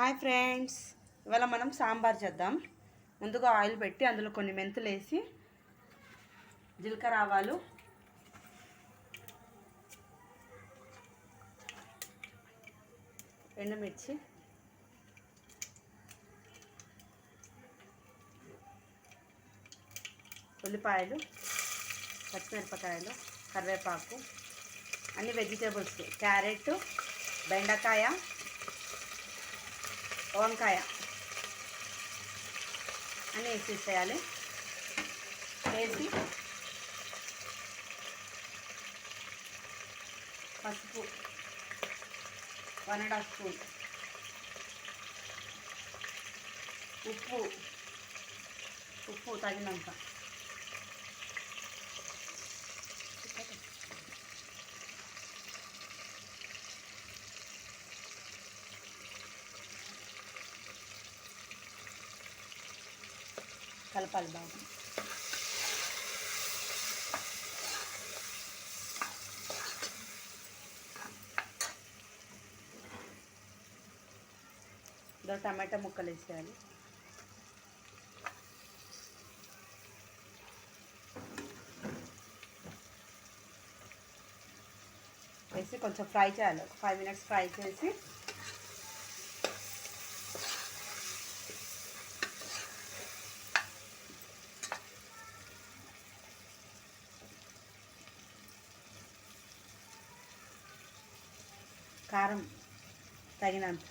Hi friends. ఇవాళ మనం సాంబార్ చేద్దాం. ముందుగా ఆయిల్ పెట్టి అందులో కొన్ని మెంతులు వేసి జీలకర్ర ఆవాలు ఎండుమిర్చి. ఉల్లిపాయలు పచ్చిమిరపకాయలు కరివేపాకు అన్ని వెజిటేబుల్స్ క్యారెట్ బెండకాయ వంకాయ అన్నీ వేసేసేయాలి. వేసి పసుపు వన్ అండ్ హాఫ్ స్పూన్ ఉప్పు ఉప్పు తగినంత కలపాలి బాగా. ఇందులో టమాటా ముక్కలు వేసేయాలి. వేసి కొంచెం ఫ్రై చేయాలి. ఒక ఫైవ్ మినిట్స్ ఫ్రై చేసి కారం తగినంత.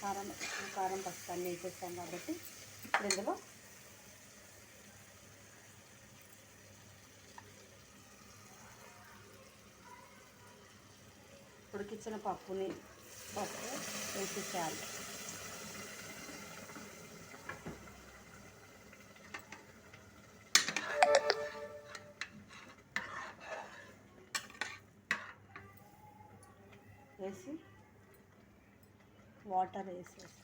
కారం కారం పసుపు అన్నీ వేసేస్తాం కాబట్టి ఇప్పుడు ఇందులో ఉడికించిన పప్పుని పప్పు వేసేసేయాలి. వేసి వాటర్ వేసేసి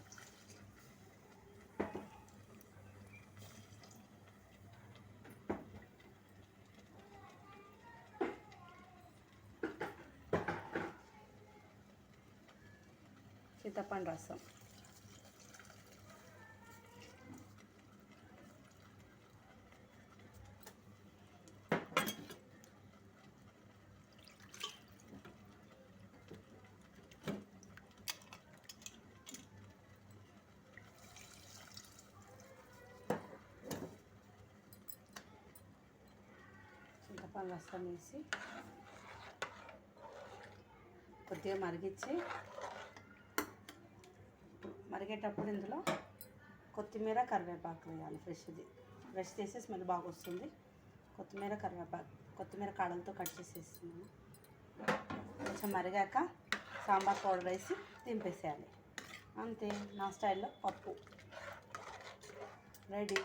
చింతపండు రసం. చింతపండు రసం వేసి కొద్దిగా మరిగించి మరిగేటప్పుడు ఇందులో కొత్తిమీర కరివేపాకు వేయాలి ఫ్రెష్ది. ఫ్రెష్ చేసి స్మెల్ బాగా వస్తుంది కొత్తిమీర కరివేపాకు కొత్తిమీర కాడలతో కట్ చేసేస్తున్నాను. కొంచెం మరిగాక సాంబార్ పౌడర్ వేసి దింపేసేయాలి. అంతే నా స్టైల్లో పప్పు. రెడీ.